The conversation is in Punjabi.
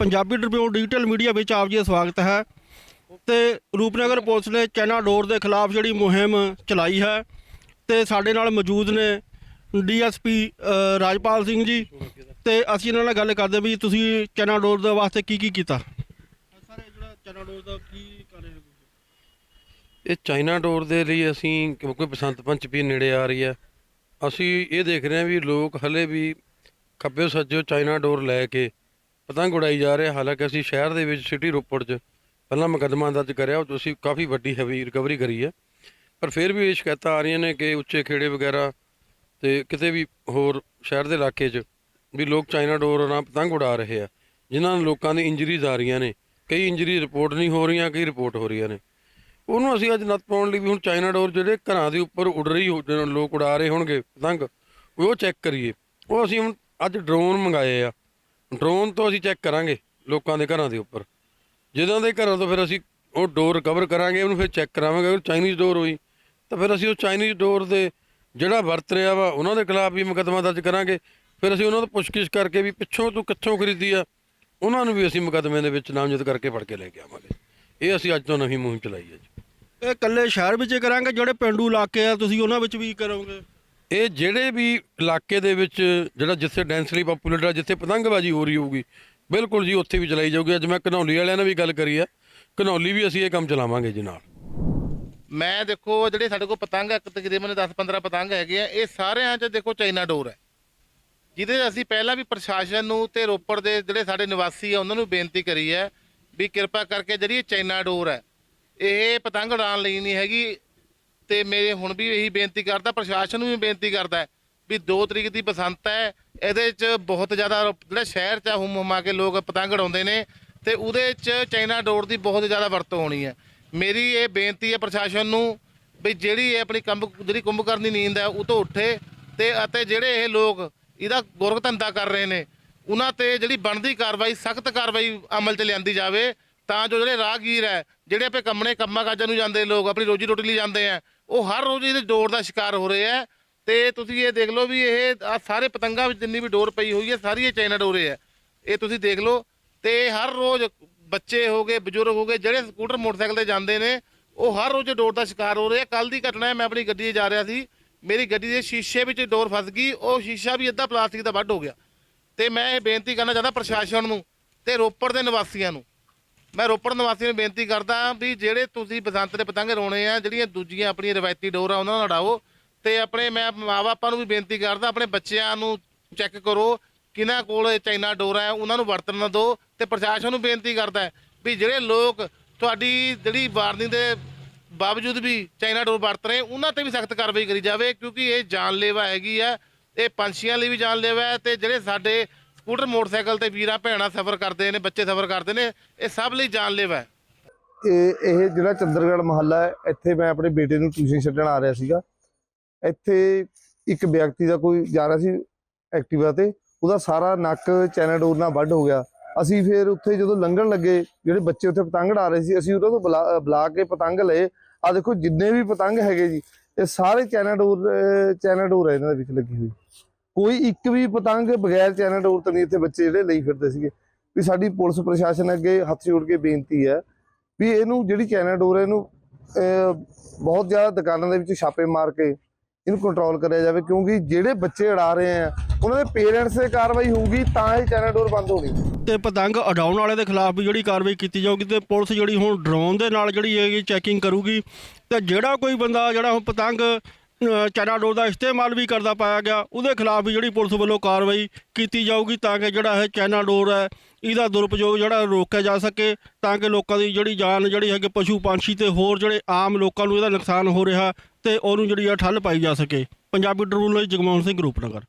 ਪੰਜਾਬੀ ਟ੍ਰਿਬਿਊਨ ਡਿਜੀਟਲ ਮੀਡੀਆ ਵਿੱਚ ਆਪ ਜੀ ਦਾ ਸਵਾਗਤ ਹੈ ਤੇ ਰੂਪਨਗਰ ਪੁਲਿਸ ਨੇ ਚਾਈਨਾ ਡੋਰ ਦੇ ਖਿਲਾਫ ਜਿਹੜੀ ਮੁਹਿੰਮ ਚਲਾਈ ਹੈ ਤੇ ਸਾਡੇ ਨਾਲ ਮੌਜੂਦ ਨੇ ਡੀਐਸਪੀ ਰਾਜਪਾਲ ਸਿੰਘ ਜੀ ਤੇ ਅਸੀਂ ਇਹਨਾਂ ਨਾਲ ਗੱਲ ਕਰਦੇ ਵੀ ਤੁਸੀਂ ਚਾਈਨਾ ਡੋਰ ਦੇ ਵਾਸਤੇ ਕੀ ਕੀ ਕੀਤਾ? ਸਰ ਜਿਹੜਾ ਚਾਈਨਾ ਡੋਰ ਦਾ ਕੀ ਕਰ ਰਹੇ ਹੋ ਇਹ ਚਾਈਨਾ ਡੋਰ ਦੇ ਲਈ ਅਸੀਂ ਕਿਉਂਕਿ ਬਸੰਤ ਪੰਚਮੀ ਨੇੜੇ ਆ ਰਹੀ ਹੈ ਅਸੀਂ ਇਹ ਦੇਖ ਰਹੇ ਹਾਂ ਵੀ ਲੋਕ ਹਲੇ ਵੀ ਖੱਬੇ ਸੱਜੇ ਚਾਈਨਾ ਡੋਰ ਲੈ ਕੇ ਪਤੰਗ ਉਡਾਈ ਜਾ ਰਹੇ, ਹਾਲਾਂਕਿ ਅਸੀਂ ਸ਼ਹਿਰ ਦੇ ਵਿੱਚ ਸਿਟੀ ਰੋਪੜ 'ਚ ਪਹਿਲਾਂ ਮੁਕੱਦਮਾ ਦਰਜ ਕਰਿਆ ਉਹ 'ਚ ਅਸੀਂ ਕਾਫੀ ਵੱਡੀ ਹੈਵੀ ਰਿਕਵਰੀ ਕਰੀ ਹੈ। ਪਰ ਫਿਰ ਵੀ ਇਹ ਸ਼ਿਕਾਇਤਾਂ ਆ ਰਹੀਆਂ ਨੇ ਕਿ ਉੱਚੇ ਖੇੜੇ ਵਗੈਰਾ ਤੇ ਕਿਤੇ ਵੀ ਹੋਰ ਸ਼ਹਿਰ ਦੇ ਇਲਾਕੇ 'ਚ ਵੀ ਲੋਕ ਚਾਈਨਾ ਡੋਰ ਨਾਲ ਪਤੰਗ ਉਡਾ ਰਹੇ ਆ। ਜਿਨ੍ਹਾਂ ਨੂੰ ਲੋਕਾਂ ਦੀ ਇੰਜਰੀਜ਼ ਆ ਰਹੀਆਂ ਨੇ, ਕਈ ਇੰਜਰੀ ਰਿਪੋਰਟ ਨਹੀਂ ਹੋ ਰਹੀਆਂ, ਕਈ ਰਿਪੋਰਟ ਹੋ ਰਹੀਆਂ ਨੇ। ਉਹਨੂੰ ਅਸੀਂ ਅੱਜ ਨੱਤ ਪਾਉਣ ਲਈ ਵੀ ਹੁਣ ਚਾਈਨਾ ਡੋਰ ਜਿਹੜੇ ਘਰਾਂ ਦੇ ਉੱਪਰ ਉੱਡ ਰਹੀ ਹੋ ਜਿਹੜੇ ਲੋਕ ਉਡਾ ਰਹੇ ਹੋਣਗੇ ਪਤੰਗ ਉਹ ਚੈੱਕ ਕਰੀਏ। ਉਹ ਅਸੀਂ ਹੁਣ ਅੱਜ ਡਰੋਨ ਮੰਗਾਏ ਆ। ਡਰੋਨ ਤੋਂ ਅਸੀਂ ਚੈੱਕ ਕਰਾਂਗੇ ਲੋਕਾਂ ਦੇ ਘਰਾਂ ਦੇ ਉੱਪਰ। ਜਿਨ੍ਹਾਂ ਦੇ ਘਰਾਂ ਤੋਂ ਫਿਰ ਅਸੀਂ ਉਹ ਡੋਰ ਰਿਕਵਰ ਕਰਾਂਗੇ, ਉਹਨੂੰ ਫਿਰ ਚੈੱਕ ਕਰਾਵਾਂਗੇ। ਅਗਰ ਚਾਈਨੀਜ਼ ਡੋਰ ਹੋਈ, ਤਾਂ ਫਿਰ ਅਸੀਂ ਉਹ ਚਾਈਨੀਜ਼ ਡੋਰ ਦੇ ਜਿਹੜਾ ਵਰਤ ਰਿਹਾ ਵਾ, ਉਹਨਾਂ ਦੇ ਖਿਲਾਫ ਵੀ ਮੁਕੱਦਮਾ ਦਰਜ ਕਰਾਂਗੇ। ਫਿਰ ਅਸੀਂ ਉਹਨਾਂ ਤੋਂ ਪੁੱਛਗਿੱਛ ਕਰਕੇ ਵੀ ਪਿੱਛੋਂ ਤੂੰ ਕਿੱਥੋਂ ਖਰੀਦੀ ਆ, ਉਹਨਾਂ ਨੂੰ ਵੀ ਅਸੀਂ ਮੁਕੱਦਮੇ ਦੇ ਵਿੱਚ ਨਾਮਜ਼ਦ ਕਰਕੇ ਫੜ ਕੇ ਲੈ ਕੇ ਆਵਾਂਗੇ। ਇਹ ਅਸੀਂ ਅੱਜ ਤੋਂ ਨਵੀਂ ਮੁਹਿੰਮ ਚਲਾਈ ਹੈ ਜੀ। ਇਹ ਇਕੱਲੇ ਸ਼ਹਿਰ ਵਿੱਚ ਹੀ ਕਰਾਂਗੇ, ਜਿਹੜੇ ਪਿੰਡੂ ਇਲਾਕੇ ਆ, ਤੁਸੀਂ ਉਹਨਾਂ ਵਿੱਚ ਵੀ ਕਰੋਗੇ? ਇਹ ਜਿਹੜੇ ਵੀ ਇਲਾਕੇ ਦੇ ਵਿੱਚ ਜਿਹੜਾ ਜਿੱਥੇ ਡੈਂਸਲੀ ਪਪੂਲੇਟਡ ਆ, ਜਿੱਥੇ ਪਤੰਗਬਾਜ਼ੀ ਹੋ ਰਹੀ ਹੋਊਗੀ, ਬਿਲਕੁਲ ਜੀ ਉੱਥੇ ਵੀ ਚਲਾਈ ਜਾਊਗੀ। ਅੱਜ ਮੈਂ ਘਨੌਲੀ ਵਾਲਿਆਂ ਨਾਲ ਵੀ ਗੱਲ ਕਰੀ ਆ। ਘਨੌਲੀ ਵੀ ਅਸੀਂ ਇਹ ਕੰਮ ਚਲਾਵਾਂਗੇ ਜੀ ਨਾਲ। ਮੈਂ ਦੇਖੋ, ਜਿਹੜੇ ਸਾਡੇ ਕੋਲ ਪਤੰਗ ਹੈ ਤਕਰੀਬਨ 10-15 ਪਤੰਗ ਹੈਗੇ ਆ, ਇਹ ਸਾਰਿਆਂ 'ਚ ਦੇਖੋ ਚਾਈਨਾ ਡੋਰ ਹੈ। ਜਿਹਦੇ ਅਸੀਂ ਪਹਿਲਾਂ ਵੀ ਪ੍ਰਸ਼ਾਸਨ ਨੂੰ ਤੇ ਰੋਪੜ ਦੇ ਜਿਹੜੇ ਸਾਡੇ ਨਿਵਾਸੀ ਆ, ਉਹਨਾਂ ਨੂੰ ਬੇਨਤੀ ਕਰੀ ਹੈ ਵੀ ਕਿਰਪਾ ਕਰਕੇ ਜਿਹੜੀ ਇਹ ਚਾਈਨਾ ਡੋਰ ਹੈ, ਇਹ ਪਤੰਗ ਉਡਾਉਣ ਲਈ ਨਹੀਂ ਹੈਗੀ। ਤੇ ਮੇਰੇ ਹੁਣ ਵੀ ਇਹੀ ਬੇਨਤੀ ਕਰਦਾ, ਪ੍ਰਸ਼ਾਸਨ ਨੂੰ ਵੀ ਬੇਨਤੀ ਕਰਦਾ ਹੈ ਵੀ 2 ਤਰੀਕ ਦੀ ਬਸੰਤ ਹੈ, ਇਹਦੇ 'ਚ ਬਹੁਤ ਜ਼ਿਆਦਾ ਜਿਹੜਾ ਸ਼ਹਿਰ 'ਚ ਹੁਮ ਹੁਮਾ ਕੇ ਲੋਕ ਪਤੰਗ ਉਡਾਉਂਦੇ ਨੇ ਤੇ ਉਹਦੇ 'ਚ ਚਾਈਨਾ ਡੋਰ ਦੀ ਬਹੁਤ ਜ਼ਿਆਦਾ ਵਰਤੋਂ ਹੋਣੀ ਹੈ। ਮੇਰੀ ਇਹ ਬੇਨਤੀ ਹੈ ਪ੍ਰਸ਼ਾਸਨ ਨੂੰ ਵੀ ਜਿਹੜੀ ਇਹ ਆਪਣੀ ਕੰਬ, ਜਿਹੜੀ ਕੁੰਭਕਰਨ ਦੀ ਨੀਂਦ ਹੈ, ਉਹ ਤੋਂ ਉੱਠੇ ਤੇ ਅਤੇ ਜਿਹੜੇ ਇਹ ਲੋਕ ਇਹਦਾ ਗੁਰਗ ਧੰਦਾ ਕਰ ਰਹੇ ਨੇ, ਉਹਨਾਂ ਤੇ ਜਿਹੜੀ ਬਣਦੀ ਕਾਰਵਾਈ, ਸਖਤ ਕਾਰਵਾਈ ਅਮਲ 'ਚ ਲਿਆਂਦੀ ਜਾਵੇ ਤਾਂ ਜੋ ਜਿਹੜੇ ਰਾਹਗੀਰ ਹੈ, ਜਿਹੜੇ ਆਪੇ ਕੰਮਣੇ ਕੰਮਾਂ ਕਾਜਾਂ ਨੂੰ ਜਾਂਦੇ ਲੋਕ, ਆਪਣੀ ਰੋਜੀ ਰੋਟੀ ਲਈ ਜਾਂਦੇ ਆ ਉਹ ਹਰ ਰੋਜ਼ ਇਹਦੇ ਡੋਰ ਦਾ ਸ਼ਿਕਾਰ ਹੋ ਰਹੇ ਆ ਤੇ ਤੁਸੀਂ ਇਹ ਦੇਖ ਲਓ ਵੀ ਇਹ ਆਹ ਸਾਰੇ ਪਤੰਗਾਂ ਵਿੱਚ ਜਿੰਨੀ ਵੀ ਡੋਰ ਪਈ ਹੋਈ ਹੈ, ਸਾਰੀ ਇਹ ਚਾਈਨਾ ਡੋਰੇ ਹੈ ਇਹ ਤੁਸੀਂ ਦੇਖ ਲਓ, ਤੇ ਹਰ ਰੋਜ਼ ਬੱਚੇ ਹੋਗੇ ਬਜ਼ੁਰਗ ਹੋਗੇ ਜਿਹੜੇ ਸਕੂਟਰ, ਮੋਟਰਸਾਈਕਲ ਤੇ ਜਾਂਦੇ ਨੇ, ਉਹ ਹਰ ਰੋਜ਼ ਡੋਰ ਦਾ ਸ਼ਿਕਾਰ ਹੋ ਰਹੇ ਆ ਕੱਲ ਦੀ ਘਟਨਾ ਹੈ, ਮੈਂ ਆਪਣੀ ਗੱਡੀ 'ਚ ਜਾ ਰਿਹਾ ਸੀ, ਮੇਰੀ ਗੱਡੀ ਦੇ ਸ਼ੀਸ਼ੇ ਵਿੱਚ ਡੋਰ ਫਸ ਗਈ, ਉਹ ਸ਼ੀਸ਼ਾ ਵੀ ਅੱਧਾ ਪਲਾਸਟਿਕ ਦਾ ਵੱਢ ਹੋ ਗਿਆ। ਤੇ ਮੈਂ ਇਹ ਬੇਨਤੀ ਕਰਨਾ ਚਾਹੁੰਦਾ ਪ੍ਰਸ਼ਾਸਨ ਨੂੰ ਤੇ ਰੋਪੜ ਦੇ ਨਿਵਾਸੀਆਂ ਨੂੰ ਮੈਂ ਰੋਪੜ ਨਿਵਾਸੀਆਂ ਨੂੰ ਬੇਨਤੀ ਕਰਦਾ ਵੀ ਜਿਹੜੇ ਤੁਸੀਂ ਬਸੰਤ ਦੇ ਪਤੰਗ ਰੋਣੇ ਆ, ਜਿਹੜੀਆਂ ਦੂਜੀਆਂ ਆਪਣੀਆਂ ਰਵਾਇਤੀ ਡੋਰ ਆ, ਉਹਨਾਂ ਨਾਲ ਉਡਾਓ ਤੇ ਆਪਣੇ ਮੈਂ ਮਾਪਿਆਂ ਨੂੰ ਵੀ ਬੇਨਤੀ ਕਰਦਾ, ਆਪਣੇ ਬੱਚਿਆਂ ਨੂੰ ਚੈੱਕ ਕਰੋ ਕਿਹਨਾਂ ਕੋਲ ਚਾਈਨਾ ਡੋਰ ਹੈ ਉਹਨਾਂ ਨੂੰ ਵਰਤਣ ਨਾ ਦਿਓ ਤੇ ਪ੍ਰਸ਼ਾਸਨ ਨੂੰ ਬੇਨਤੀ ਕਰਦਾ ਵੀ ਜਿਹੜੇ ਲੋਕ ਤੁਹਾਡੀ ਜਿਹੜੀ ਵਾਰਨਿੰਗ ਦੇ ਬਾਵਜੂਦ ਵੀ ਚਾਈਨਾ ਡੋਰ ਵਰਤ ਰਹੇ, ਉਹਨਾਂ ਤੇ ਵੀ ਸਖਤ ਕਾਰਵਾਈ ਕਰੀ ਜਾਵੇ ਕਿਉਂਕਿ ਇਹ ਜਾਨਲੇਵਾ ਹੈਗੀ ਆ, ਇਹ ਪੰਛੀਆਂ ਲਈ ਵੀ ਜਾਨਲੇਵਾ ਹੈ ਤੇ ਜਿਹੜੇ ਸਾਡੇ ਸਕੂਟਰ, ਮੋਟਰਸਾਈਕਲ ਤੇ ਵੀਰਾਂ, ਭੈਣਾਂ ਸਫ਼ਰ ਕਰਦੇ ਨੇ, ਬੱਚੇ ਸਫ਼ਰ ਕਰਦੇ ਨੇ, ਇਹ ਸਭ ਲਈ ਜਾਨਲੇਵਾ ਹੈ। ਇਹ ਇਹ ਜਿਹੜਾ ਚੰਦਰਗੜ੍ਹ ਮਹੱਲਾ ਹੈ, ਇੱਥੇ ਮੈਂ ਆਪਣੇ ਬੇਟੇ ਨੂੰ ਟਿਊਸ਼ਨ ਛੱਡਣ ਆ ਰਿਹਾ ਸੀਗਾ। ਇੱਥੇ ਇੱਕ ਵਿਅਕਤੀ ਦਾ ਕੋਈ ਜਾ ਰਿਹਾ ਸੀ ਐਕਟਿਵਾ ਤੇ, ਉਹਦਾ ਸਾਰਾ ਨੱਕ, ਚੈਨਾ ਨਾਲ ਵੱਢ ਹੋ ਗਿਆ। ਅਸੀਂ ਫਿਰ ਉੱਥੇ ਜਦੋਂ ਲੰਘਣ ਲੱਗੇ, ਜਿਹੜੇ ਬੱਚੇ ਉੱਥੇ ਪਤੰਗ ਉਡਾ ਰਹੇ ਸੀ, ਅਸੀਂ ਉਹਨਾਂ ਤੋਂ ਬੁਲਾ ਕੇ ਪਤੰਗ ਲਏ। ਆ ਦੇਖੋ, ਜਿੰਨੇ ਵੀ ਪਤੰਗ ਹੈਗੇ ਜੀ, ਇਹ ਸਾਰੇ ਚੈਨਾ ਚੈਨਾਡੋਰ ਹੈ ਇਹਨਾਂ ਦੇ ਵਿੱਚ ਲੱਗੀ ਹੋਈ। ਕੋਈ ਇੱਕ ਵੀ ਪਤੰਗ ਬਗੈਰ ਚੈਨਾ ਡੋਰ ਤੋਂ ਨਹੀਂ ਇੱਥੇ ਬੱਚੇ ਜਿਹੜੇ ਲਈ ਫਿਰਦੇ ਸੀਗੇ। ਵੀ ਸਾਡੀ ਪੁਲਿਸ ਪ੍ਰਸ਼ਾਸਨ ਅੱਗੇ ਹੱਥ ਜੋੜ ਕੇ ਬੇਨਤੀ ਹੈ ਵੀ ਇਹਨੂੰ ਜਿਹੜੀ ਚਾਈਨਾ ਡੋਰ ਹੈ ਇਹਨੂੰ ਬਹੁਤ ਜ਼ਿਆਦਾ ਦੁਕਾਨਾਂ ਦੇ ਵਿੱਚ ਛਾਪੇ ਮਾਰ ਕੇ ਇਹਨੂੰ ਕੰਟਰੋਲ ਕਰਿਆ ਜਾਵੇ ਕਿਉਂਕਿ ਜਿਹੜੇ ਬੱਚੇ ਉਡਾ ਰਹੇ ਆ, ਉਹਨਾਂ ਦੇ ਪੇਰੈਂਟਸ ਤੇ ਕਾਰਵਾਈ ਹੋਊਗੀ ਤਾਂ ਇਹ ਚਾਈਨਾ ਡੋਰ ਬੰਦ ਹੋਣੀ। ਤੇ ਪਤੰਗ ਉਡਾਉਣ ਵਾਲੇ ਦੇ ਖਿਲਾਫ ਵੀ ਜਿਹੜੀ ਕਾਰਵਾਈ ਕੀਤੀ ਜਾਊਗੀ ਤੇ ਪੁਲਿਸ ਜਿਹੜੀ ਹੁਣ ਡਰੋਨ ਦੇ ਨਾਲ ਜਿਹੜੀ ਹੈਗੀ ਚੈਕਿੰਗ ਕਰੂਗੀ, ਤੇ ਜਿਹੜਾ ਕੋਈ ਬੰਦਾ ਜਿਹੜਾ ਹੁਣ ਪਤੰਗ ਅ, ਡੋਰ ਦਾ ਇਸਤੇਮਾਲ ਵੀ ਕਰਦਾ ਪਾਇਆ ਗਿਆ। ਉਹਦੇ ਖਿਲਾਫ ਵੀ ਜਿਹੜੀ ਪੁਲਿਸ ਵੱਲੋਂ ਕਾਰਵਾਈ ਕੀਤੀ ਜਾਊਗੀ ਤਾਂ ਕਿ ਜਿਹੜਾ ਇਹ ਚੈਨਾ ਡੋਰ ਹੈ ਇਹਦਾ ਦੁਰਪਯੋਗ ਜਿਹੜਾ ਰੋਕਿਆ ਜਾ ਸਕੇ ਤਾਂ ਕਿ ਲੋਕਾਂ ਦੀ ਜਿਹੜੀ ਜਾਨ ਜਿਹੜੀ ਹੈਗੇ ਪਸ਼ੂ ਪੰਛੀ ਤੇ ਹੋਰ ਜਿਹੜੇ ਆਮ ਲੋਕਾਂ ਨੂੰ ਇਹਦਾ ਨੁਕਸਾਨ ਹੋ ਰਿਹਾ ਤੇ ਉਹਨੂੰ ਜਿਹੜੀ ਆ ਠੱਲ ਪਾਈ ਜਾ ਸਕੇ। ਪੰਜਾਬੀ ਟਰੂਲ ਲਈ ਜਗਮੋਹਨ ਸਿੰਘ ਰੂਪਨਗਰ।